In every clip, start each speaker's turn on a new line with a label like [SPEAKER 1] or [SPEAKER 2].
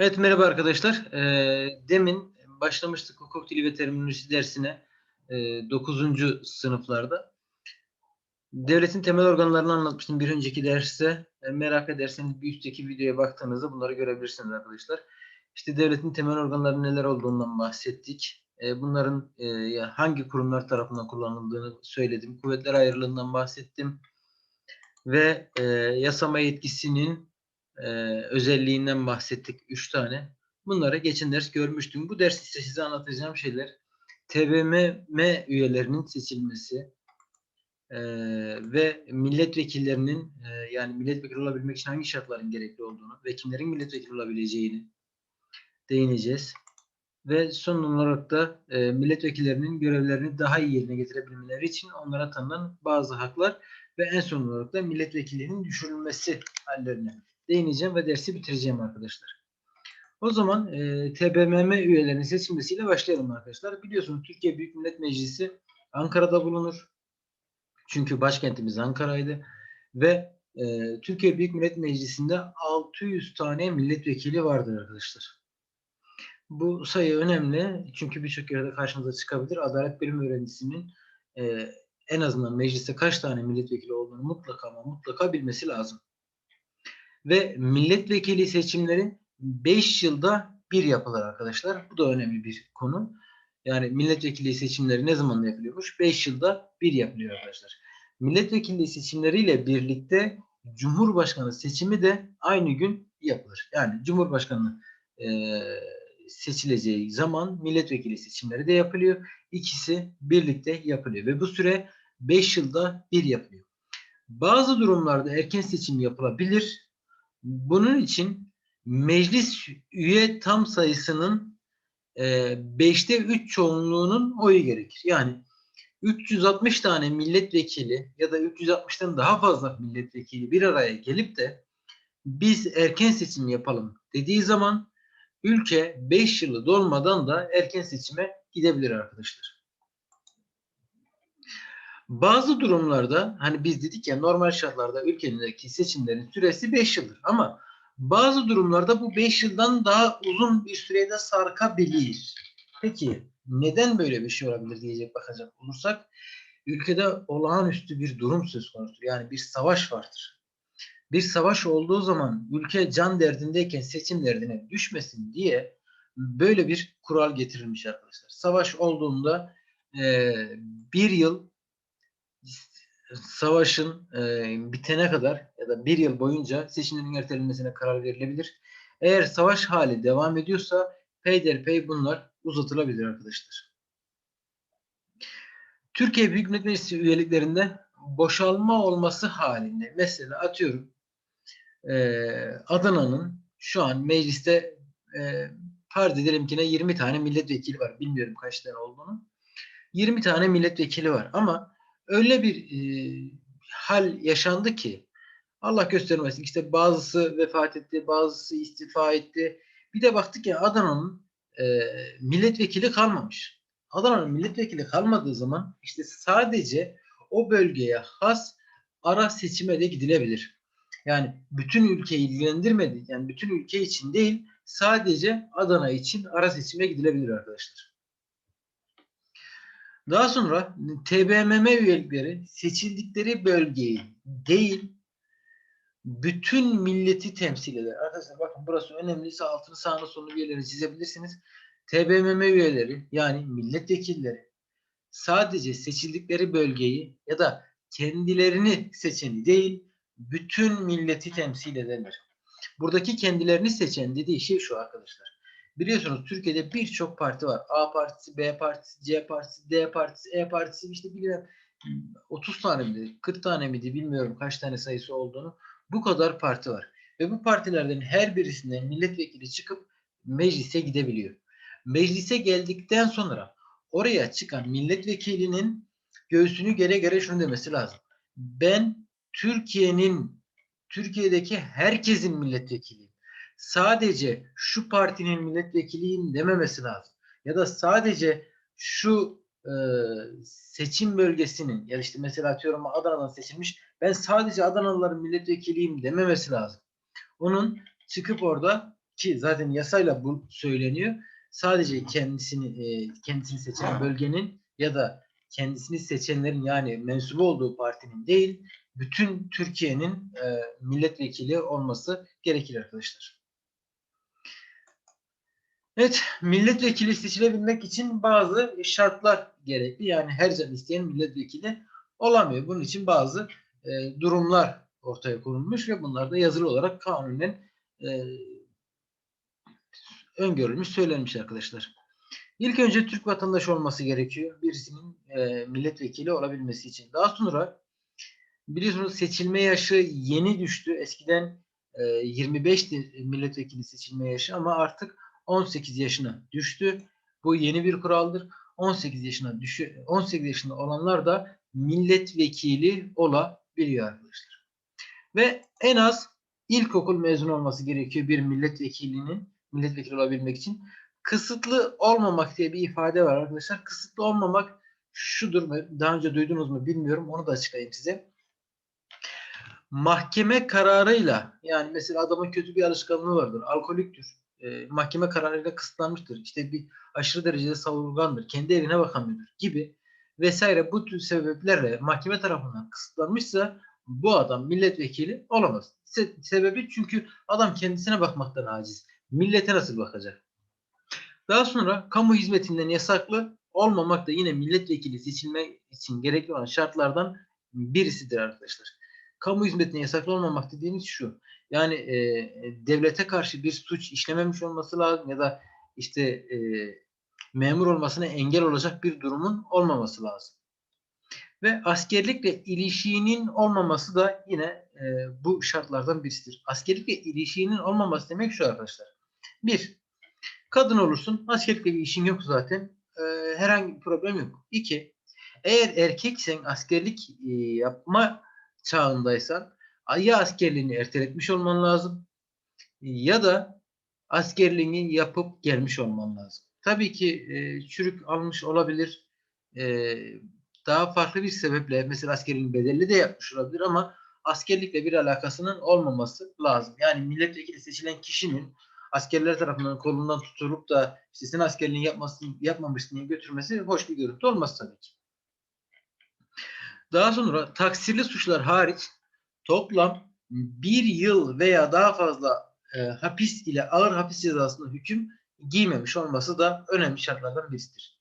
[SPEAKER 1] Evet merhaba arkadaşlar. Ee, demin başlamıştık hukuk dili ve terminolojisi dersine e, 9. sınıflarda. Devletin temel organlarını anlatmıştım bir önceki derste. E, merak ederseniz bir üstteki videoya baktığınızda bunları görebilirsiniz arkadaşlar. İşte devletin temel organları neler olduğundan bahsettik. E, bunların e, hangi kurumlar tarafından kullanıldığını söyledim. Kuvvetler ayrılığından bahsettim. Ve e, yasama yetkisinin e, özelliğinden bahsettik. Üç tane. Bunları geçen ders görmüştüm. Bu ders ise size anlatacağım şeyler TBMM üyelerinin seçilmesi e, ve milletvekillerinin e, yani milletvekili olabilmek için hangi şartların gerekli olduğunu ve kimlerin milletvekili olabileceğini değineceğiz. Ve son olarak da e, milletvekillerinin görevlerini daha iyi yerine getirebilmeleri için onlara tanınan bazı haklar ve en son olarak da milletvekillerinin düşürülmesi hallerine değineceğim ve dersi bitireceğim arkadaşlar. O zaman e, TBMM üyelerinin seçilmesiyle başlayalım arkadaşlar. Biliyorsunuz Türkiye Büyük Millet Meclisi Ankara'da bulunur. Çünkü başkentimiz Ankara'ydı. Ve e, Türkiye Büyük Millet Meclisi'nde 600 tane milletvekili vardır arkadaşlar. Bu sayı önemli çünkü birçok yerde karşımıza çıkabilir. Adalet Bilim öğrencisinin e, en azından mecliste kaç tane milletvekili olduğunu mutlaka ama mutlaka bilmesi lazım ve milletvekili seçimleri 5 yılda bir yapılır arkadaşlar. Bu da önemli bir konu. Yani milletvekili seçimleri ne zaman yapılıyormuş? 5 yılda bir yapılıyor arkadaşlar. Milletvekili seçimleriyle birlikte Cumhurbaşkanı seçimi de aynı gün yapılır. Yani Cumhurbaşkanı e, seçileceği zaman milletvekili seçimleri de yapılıyor. İkisi birlikte yapılıyor ve bu süre 5 yılda bir yapılıyor. Bazı durumlarda erken seçim yapılabilir bunun için meclis üye tam sayısının 5'te e, 3 çoğunluğunun oyu gerekir. Yani 360 tane milletvekili ya da 360'tan daha fazla milletvekili bir araya gelip de biz erken seçim yapalım dediği zaman ülke 5 yılı dolmadan da erken seçime gidebilir arkadaşlar. Bazı durumlarda hani biz dedik ya normal şartlarda ülkedeki seçimlerin süresi 5 yıldır ama bazı durumlarda bu 5 yıldan daha uzun bir sürede sarkabilir. Peki neden böyle bir şey olabilir diyecek bakacak olursak ülkede olağanüstü bir durum söz konusu. Yani bir savaş vardır. Bir savaş olduğu zaman ülke can derdindeyken seçim derdine düşmesin diye böyle bir kural getirilmiş arkadaşlar. Savaş olduğunda e, bir yıl savaşın e, bitene kadar ya da bir yıl boyunca seçimlerin ertelenmesine karar verilebilir. Eğer savaş hali devam ediyorsa peyderpey bunlar uzatılabilir arkadaşlar. Türkiye Büyük Millet Meclisi üyeliklerinde boşalma olması halinde mesela atıyorum e, Adana'nın şu an mecliste e, farz edelim ki 20 tane milletvekili var. Bilmiyorum kaç tane olduğunu. 20 tane milletvekili var ama öyle bir e, hal yaşandı ki Allah göstermesin işte bazısı vefat etti, bazısı istifa etti. Bir de baktık ya Adana'nın e, milletvekili kalmamış. Adana'nın milletvekili kalmadığı zaman işte sadece o bölgeye has ara seçime de gidilebilir. Yani bütün ülkeyi ilgilendirmedi. Yani bütün ülke için değil sadece Adana için ara seçime gidilebilir arkadaşlar. Daha sonra TBMM üyelikleri seçildikleri bölgeyi değil bütün milleti temsil eder. Arkadaşlar bakın burası önemliyse altını sağını sonunu bir yerlere çizebilirsiniz. TBMM üyeleri yani milletvekilleri sadece seçildikleri bölgeyi ya da kendilerini seçeni değil bütün milleti temsil ederler. Buradaki kendilerini seçen dediği şey şu arkadaşlar. Biliyorsunuz Türkiye'de birçok parti var. A partisi, B partisi, C partisi, D partisi, E partisi işte bilmiyorum 30 tane miydi, 40 tane miydi bilmiyorum kaç tane sayısı olduğunu. Bu kadar parti var. Ve bu partilerden her birisinden milletvekili çıkıp meclise gidebiliyor. Meclise geldikten sonra oraya çıkan milletvekilinin göğsünü gere gere şunu demesi lazım. Ben Türkiye'nin Türkiye'deki herkesin milletvekili sadece şu partinin milletvekiliyim dememesi lazım. Ya da sadece şu e, seçim bölgesinin ya işte mesela atıyorum Adana'dan seçilmiş ben sadece Adanalıların milletvekiliyim dememesi lazım. Onun çıkıp orada ki zaten yasayla bu söyleniyor. Sadece kendisini e, kendisini seçen bölgenin ya da kendisini seçenlerin yani mensubu olduğu partinin değil, bütün Türkiye'nin e, milletvekili olması gerekir arkadaşlar. Evet, milletvekili seçilebilmek için bazı şartlar gerekli. Yani her can isteyen milletvekili olamıyor. Bunun için bazı e, durumlar ortaya konulmuş ve bunlar da yazılı olarak kanunen e, öngörülmüş, söylenmiş arkadaşlar. İlk önce Türk vatandaşı olması gerekiyor birisinin e, milletvekili olabilmesi için. Daha sonra biliyorsunuz seçilme yaşı yeni düştü. Eskiden e, 25'ti milletvekili seçilme yaşı ama artık 18 yaşına düştü. Bu yeni bir kuraldır. 18 yaşına düşü 18 yaşında olanlar da milletvekili olabiliyor arkadaşlar. Ve en az ilkokul mezunu olması gerekiyor bir milletvekilinin milletvekili olabilmek için. Kısıtlı olmamak diye bir ifade var arkadaşlar. Kısıtlı olmamak şudur. Daha önce duydunuz mu bilmiyorum. Onu da açıklayayım size. Mahkeme kararıyla yani mesela adamın kötü bir alışkanlığı vardır. Alkoliktir. E, mahkeme kararıyla kısıtlanmıştır. İşte bir aşırı derecede savurgandır. Kendi evine bakamıyordur gibi vesaire bu tür sebeplerle mahkeme tarafından kısıtlanmışsa bu adam milletvekili olamaz. Se- sebebi çünkü adam kendisine bakmaktan aciz. Millete nasıl bakacak? Daha sonra kamu hizmetinden yasaklı olmamak da yine milletvekili seçilme için gerekli olan şartlardan birisidir arkadaşlar. Kamu hizmetine yasaklı olmamak dediğimiz şu. Yani e, devlete karşı bir suç işlememiş olması lazım ya da işte e, memur olmasına engel olacak bir durumun olmaması lazım. Ve askerlikle ilişiğinin olmaması da yine e, bu şartlardan birisidir. Askerlikle ilişiğinin olmaması demek şu arkadaşlar. Bir, kadın olursun, askerlikle bir işin yok zaten. E, herhangi bir problem yok. İki, eğer erkeksen askerlik e, yapma çağındaysan ya askerliğini erteletmiş olman lazım ya da askerliğini yapıp gelmiş olman lazım. Tabii ki e, çürük almış olabilir. E, daha farklı bir sebeple mesela askerliğin bedelli de yapmış olabilir ama askerlikle bir alakasının olmaması lazım. Yani milletvekili seçilen kişinin askerler tarafından kolundan tutulup da işte sen askerliğini yapmasın, yapmamışsın diye götürmesi hoş bir görüntü olmaz tabii ki. Daha sonra taksirli suçlar hariç toplam bir yıl veya daha fazla e, hapis ile ağır hapis cezasına hüküm giymemiş olması da önemli şartlardan birisidir.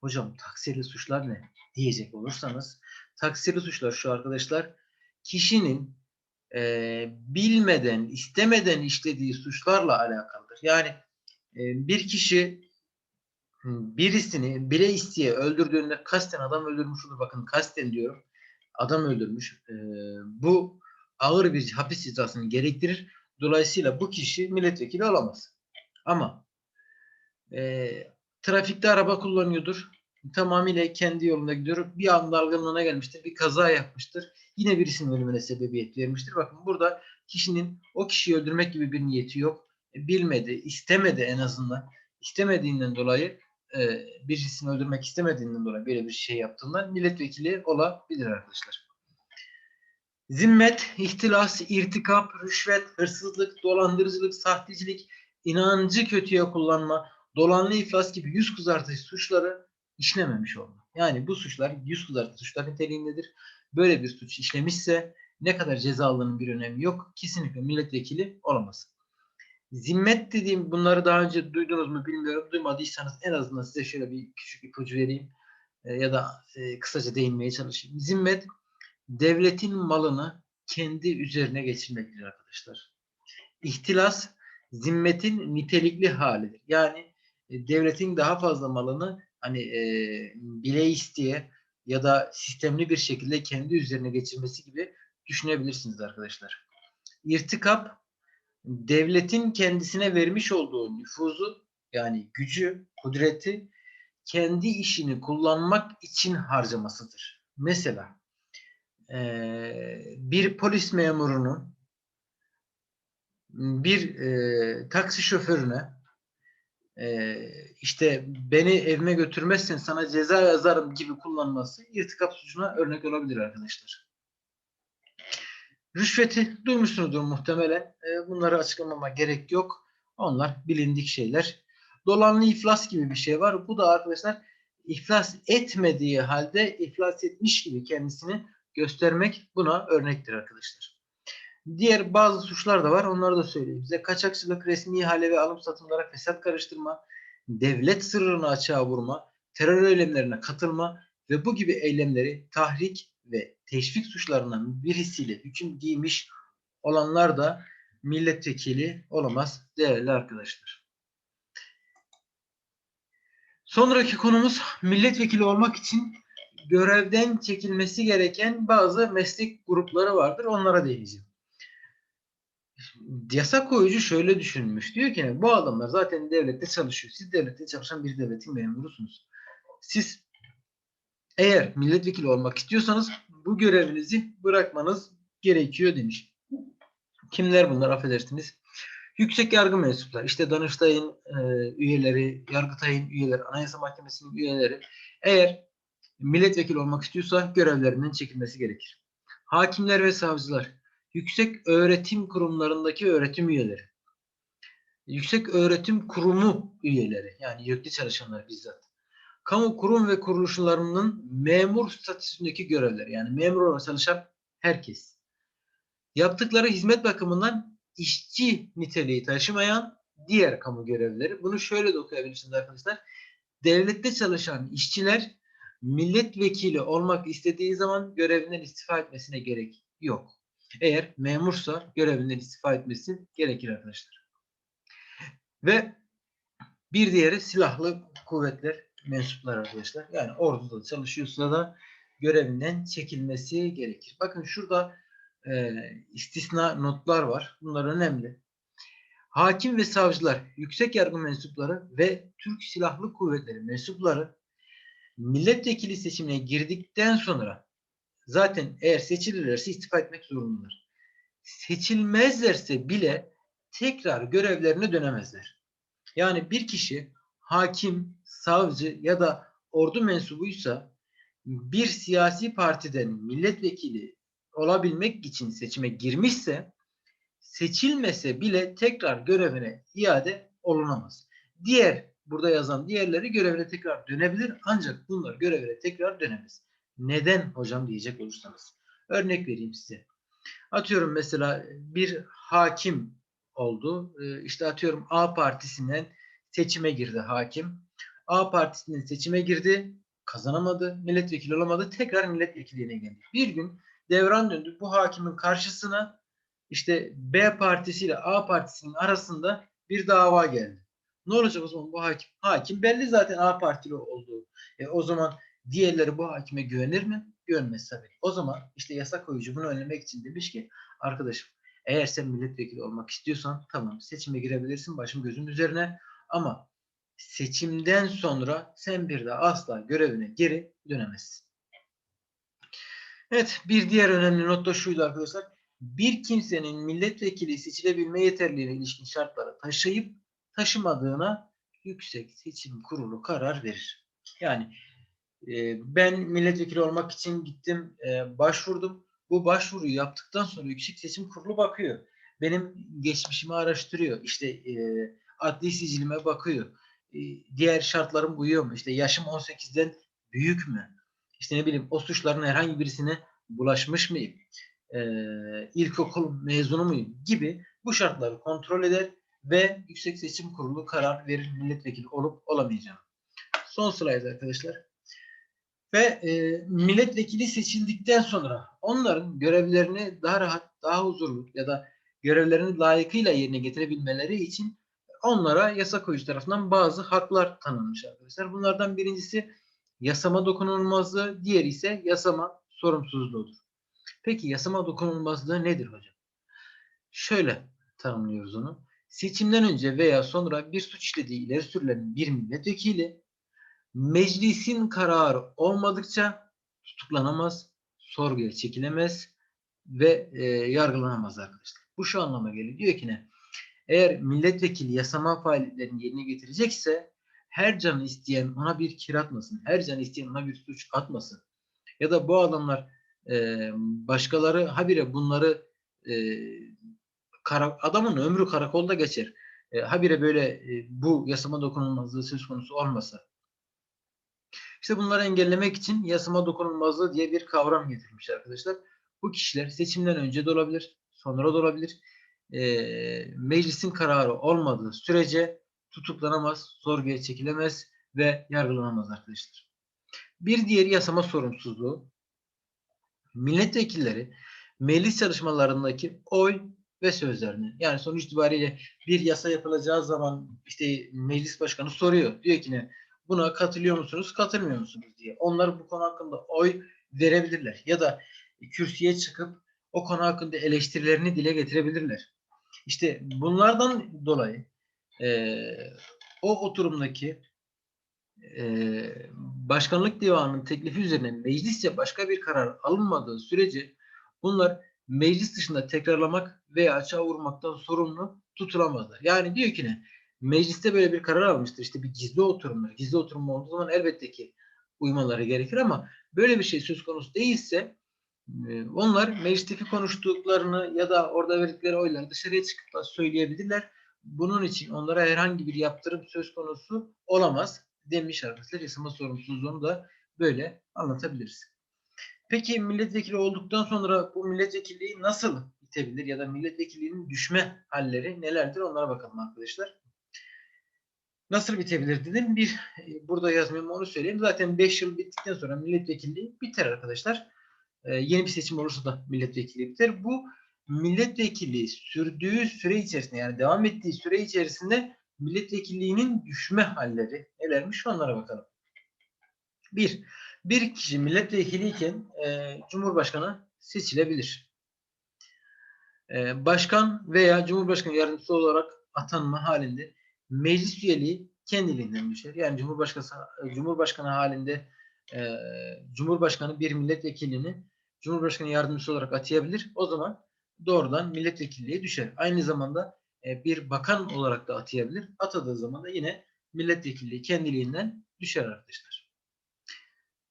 [SPEAKER 1] Hocam taksirli suçlar ne diyecek olursanız taksirli suçlar şu arkadaşlar kişinin e, bilmeden istemeden işlediği suçlarla alakalıdır. Yani e, bir kişi birisini bile isteye öldürdüğünde kasten adam öldürmüş olur. Bakın kasten diyorum. Adam öldürmüş. E, bu ağır bir hapis cezasını gerektirir. Dolayısıyla bu kişi milletvekili olamaz. Ama e, trafikte araba kullanıyordur. Tamamıyla kendi yolunda gidiyor. Bir anda dalgınlığına gelmiştir. Bir kaza yapmıştır. Yine birisinin ölümüne sebebiyet vermiştir. Bakın burada kişinin o kişiyi öldürmek gibi bir niyeti yok. E, bilmedi, istemedi en azından. İstemediğinden dolayı e, birisini öldürmek istemediğinden dolayı böyle bir şey yaptığından milletvekili olabilir arkadaşlar. Zimmet, ihtilas, irtikap, rüşvet, hırsızlık, dolandırıcılık, sahtecilik, inancı kötüye kullanma, dolanlı iflas gibi yüz kızartıcı suçları işlememiş olma. Yani bu suçlar yüz kızartıcı suçlar niteliğindedir. Böyle bir suç işlemişse ne kadar ceza aldığının bir önemi yok. Kesinlikle milletvekili olamaz. Zimmet dediğim bunları daha önce duydunuz mu bilmiyorum. Duymadıysanız en azından size şöyle bir küçük ipucu vereyim. E, ya da e, kısaca değinmeye çalışayım. Zimmet devletin malını kendi üzerine geçirmektir arkadaşlar. İhtilas zimmetin nitelikli halidir. Yani e, devletin daha fazla malını hani e, bile isteye ya da sistemli bir şekilde kendi üzerine geçirmesi gibi düşünebilirsiniz arkadaşlar. İrtikap devletin kendisine vermiş olduğu nüfuzu yani gücü, kudreti kendi işini kullanmak için harcamasıdır. Mesela bir polis memurunun bir e, taksi şoförüne e, işte beni evime götürmezsen sana ceza yazarım gibi kullanması irtikap suçuna örnek olabilir arkadaşlar. Rüşveti duymuşsunuzdur muhtemelen. E, bunları açıklamama gerek yok. Onlar bilindik şeyler. Dolanlı iflas gibi bir şey var. Bu da arkadaşlar iflas etmediği halde iflas etmiş gibi kendisini göstermek buna örnektir arkadaşlar. Diğer bazı suçlar da var. Onları da söyleyeyim size. Kaçakçılık, resmi ihale ve alım satımlara fesat karıştırma, devlet sırrını açığa vurma, terör eylemlerine katılma ve bu gibi eylemleri tahrik ve teşvik suçlarından birisiyle hüküm giymiş olanlar da milletvekili olamaz değerli arkadaşlar. Sonraki konumuz milletvekili olmak için görevden çekilmesi gereken bazı meslek grupları vardır. Onlara değineceğim. Yasa koyucu şöyle düşünmüş. Diyor ki bu adamlar zaten devlette çalışıyor. Siz devlette çalışan bir devletin memurusunuz. Siz eğer milletvekili olmak istiyorsanız bu görevinizi bırakmanız gerekiyor demiş. Kimler bunlar affedersiniz? Yüksek yargı mensupları, işte Danıştay'ın e, üyeleri, Yargıtay'ın üyeleri, Anayasa Mahkemesi'nin üyeleri eğer milletvekili olmak istiyorsa görevlerinden çekilmesi gerekir. Hakimler ve savcılar, yüksek öğretim kurumlarındaki öğretim üyeleri, yüksek öğretim kurumu üyeleri, yani YÖK'te çalışanlar bizzat, kamu kurum ve kuruluşlarının memur statüsündeki görevler, yani memur olarak çalışan herkes, yaptıkları hizmet bakımından işçi niteliği taşımayan diğer kamu görevlileri. Bunu şöyle de okuyabilirsiniz arkadaşlar. Devlette çalışan işçiler milletvekili olmak istediği zaman görevinden istifa etmesine gerek yok. Eğer memursa görevinden istifa etmesi gerekir arkadaşlar. Ve bir diğeri silahlı kuvvetler mensupları arkadaşlar. Yani orduda çalışıyorsa da görevinden çekilmesi gerekir. Bakın şurada e, istisna notlar var. Bunlar önemli. Hakim ve savcılar, yüksek yargı mensupları ve Türk Silahlı Kuvvetleri mensupları milletvekili seçimine girdikten sonra zaten eğer seçilirlerse istifa etmek zorundalar. Seçilmezlerse bile tekrar görevlerine dönemezler. Yani bir kişi hakim, savcı ya da ordu mensubuysa bir siyasi partiden milletvekili olabilmek için seçime girmişse seçilmese bile tekrar görevine iade olunamaz. Diğer burada yazan diğerleri görevine tekrar dönebilir ancak bunlar görevine tekrar dönemez. Neden hocam diyecek olursanız. Örnek vereyim size. Atıyorum mesela bir hakim oldu. Ee, işte atıyorum A partisinden seçime girdi hakim. A partisinden seçime girdi. Kazanamadı. Milletvekili olamadı. Tekrar milletvekilliğine geldi. Bir gün devran döndü. Bu hakimin karşısına işte B partisi ile A partisinin arasında bir dava geldi. Ne olacak o zaman bu hakim? Hakim belli zaten A partili olduğu. E, o zaman diğerleri bu hakime güvenir mi? Güvenmez tabii. O zaman işte yasa koyucu bunu önlemek için demiş ki arkadaşım eğer sen milletvekili olmak istiyorsan tamam seçime girebilirsin başım gözüm üzerine ama seçimden sonra sen bir daha asla görevine geri dönemezsin. Evet bir diğer önemli not da şuydu arkadaşlar. Bir kimsenin milletvekili seçilebilme yeterliliğine ilişkin şartları taşıyıp taşımadığına Yüksek Seçim Kurulu karar verir. Yani e, ben milletvekili olmak için gittim, e, başvurdum. Bu başvuruyu yaptıktan sonra Yüksek Seçim Kurulu bakıyor. Benim geçmişimi araştırıyor. İşte e, adli sicilime bakıyor. Diğer şartlarım uyuyor mu? İşte yaşım 18'den büyük mü? İşte ne bileyim o suçların herhangi birisine bulaşmış mıyım? E, ilkokul mezunu muyum? Gibi bu şartları kontrol eder ve Yüksek Seçim Kurulu karar verir milletvekili olup olamayacağım. Son slide arkadaşlar. Ve e, milletvekili seçildikten sonra onların görevlerini daha rahat, daha huzurlu ya da görevlerini layıkıyla yerine getirebilmeleri için onlara yasa koyucu tarafından bazı haklar tanınmış arkadaşlar. Bunlardan birincisi yasama dokunulmazlığı, diğeri ise yasama sorumsuzluğudur. Peki yasama dokunulmazlığı nedir hocam? Şöyle tanımlıyoruz onu. Seçimden önce veya sonra bir suç işlediği ileri sürülen bir milletvekili meclisin kararı olmadıkça tutuklanamaz, sorguya çekilemez ve e, yargılanamaz arkadaşlar. Bu şu anlama geliyor. Diyor ki ne? Eğer milletvekili yasama faaliyetlerini yerine getirecekse her canı isteyen ona bir kir atmasın. Her canı isteyen ona bir suç atmasın. Ya da bu adamlar e, başkaları habire bunları e, kara, adamın ömrü karakolda geçer. e, habire böyle e, bu yasama dokunulmazlığı söz konusu olmasa. İşte bunları engellemek için yasama dokunulmazlığı diye bir kavram getirmiş arkadaşlar. Bu kişiler seçimden önce de olabilir, sonra da olabilir. E, meclisin kararı olmadığı sürece tutuklanamaz, sorguya çekilemez ve yargılanamaz arkadaşlar. Bir diğer yasama sorumsuzluğu milletvekilleri meclis çalışmalarındaki oy ve sözlerini yani sonuç itibariyle bir yasa yapılacağı zaman işte meclis başkanı soruyor. Diyor ki ne buna katılıyor musunuz, katılmıyor musunuz diye. Onlar bu konu hakkında oy verebilirler ya da kürsüye çıkıp o konu hakkında eleştirilerini dile getirebilirler. İşte bunlardan dolayı e, o oturumdaki e, başkanlık divanının teklifi üzerine meclisçe başka bir karar alınmadığı sürece bunlar meclis dışında tekrarlamak veya açığa vurmaktan sorumlu tutulamazlar. Yani diyor ki ne? Mecliste böyle bir karar almıştır. İşte bir gizli oturumlar. Gizli oturum olduğu zaman elbette ki uymaları gerekir ama böyle bir şey söz konusu değilse onlar meclisteki konuştuklarını ya da orada verdikleri oyları dışarıya çıkıp da söyleyebilirler. Bunun için onlara herhangi bir yaptırım söz konusu olamaz demiş arkadaşlar. Yasama sorumsuzluğunu da böyle anlatabiliriz. Peki milletvekili olduktan sonra bu milletvekilliği nasıl bitebilir ya da milletvekilliğinin düşme halleri nelerdir onlara bakalım arkadaşlar. Nasıl bitebilir dedim. Bir e, burada yazmıyorum onu söyleyeyim. Zaten 5 yıl bittikten sonra milletvekilliği biter arkadaşlar. Ee, yeni bir seçim olursa da milletvekili biter. Bu milletvekili sürdüğü süre içerisinde yani devam ettiği süre içerisinde milletvekilliğinin düşme halleri nelermiş onlara bakalım. Bir, bir kişi milletvekiliyken e, Cumhurbaşkanı seçilebilir. E, başkan veya Cumhurbaşkanı yardımcısı olarak atanma halinde meclis üyeliği kendiliğinden düşer. Yani Cumhurbaşkanı Cumhurbaşkanı halinde e, Cumhurbaşkanı bir milletvekilini Cumhurbaşkanı yardımcısı olarak atayabilir. O zaman doğrudan milletvekilliği düşer. Aynı zamanda e, bir bakan olarak da atayabilir. Atadığı zaman da yine milletvekilliği kendiliğinden düşer arkadaşlar.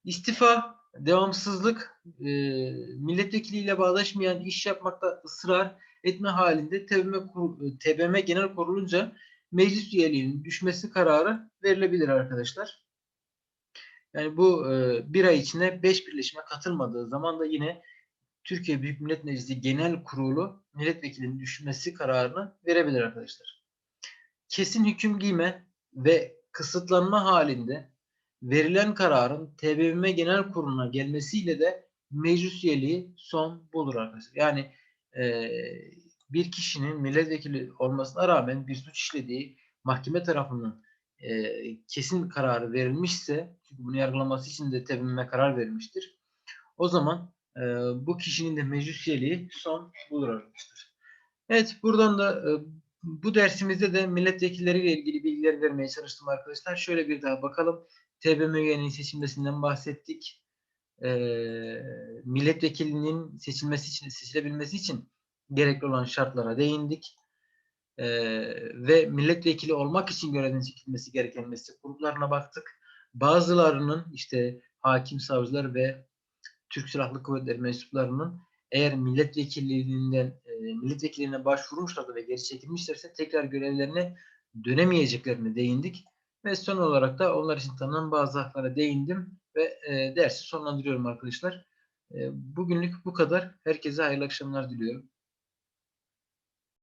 [SPEAKER 1] İstifa, devamsızlık, e, milletvekiliyle bağdaşmayan iş yapmakta ısrar etme halinde TBMM, TBMM Genel Kurulunca meclis üyeliğinin düşmesi kararı verilebilir arkadaşlar. Yani bu e, bir ay içinde 5 birleşime katılmadığı zaman da yine Türkiye Büyük Millet Meclisi Genel Kurulu milletvekilinin düşmesi kararını verebilir arkadaşlar. Kesin hüküm giyme ve kısıtlanma halinde verilen kararın TBMM Genel Kurulu'na gelmesiyle de meclis üyeliği son bulur arkadaşlar. Yani e, bir kişinin milletvekili olmasına rağmen bir suç işlediği mahkeme tarafından e, kesin kararı verilmişse çünkü bunu yargılaması için de TBMM karar vermiştir. O zaman e, bu kişinin de meclis üyeliği son bulur arkadaşlar. Evet buradan da e, bu dersimizde de milletvekilleriyle ilgili bilgiler vermeye çalıştım arkadaşlar. Şöyle bir daha bakalım. TBMM üyenin seçilmesinden bahsettik. E, milletvekilinin seçilmesi için, seçilebilmesi için gerekli olan şartlara değindik. E, ve milletvekili olmak için görevden çekilmesi gereken meslek gruplarına baktık. Bazılarının işte hakim, savcılar ve Türk Silahlı Kuvvetleri mensuplarının eğer milletvekilliğinden e, milletvekilliğine başvurmuşlardı ve geri çekilmişlerse tekrar görevlerine dönemeyeceklerine değindik. Ve son olarak da onlar için tanınan bazı haklara değindim ve e, dersi sonlandırıyorum arkadaşlar. E, bugünlük bu kadar. Herkese hayırlı akşamlar diliyorum.